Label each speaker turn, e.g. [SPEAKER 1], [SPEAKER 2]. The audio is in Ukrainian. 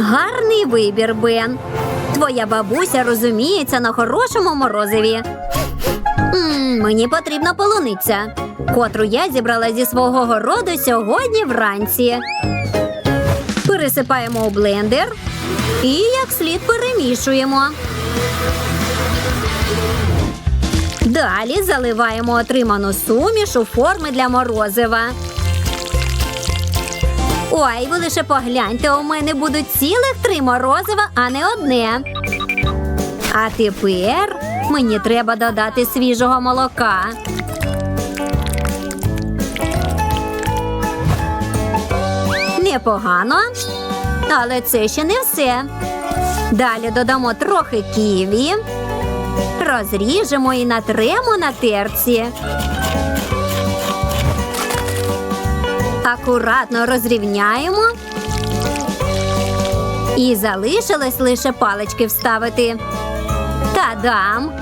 [SPEAKER 1] Гарний вибір, Бен. Твоя бабуся розуміється на хорошому морозиві. м мені потрібна полуниця, котру я зібрала зі свого городу сьогодні вранці. Пересипаємо у блендер і як слід перемішуємо. Далі заливаємо отриману суміш у форми для морозива. Ой, ви лише погляньте, у мене будуть цілих три морозива, а не одне. А тепер мені треба додати свіжого молока. Непогано, але це ще не все. Далі додамо трохи ківі, розріжемо і натремо на терці. Акуратно розрівняємо. І залишилось лише палички вставити. Та-дам!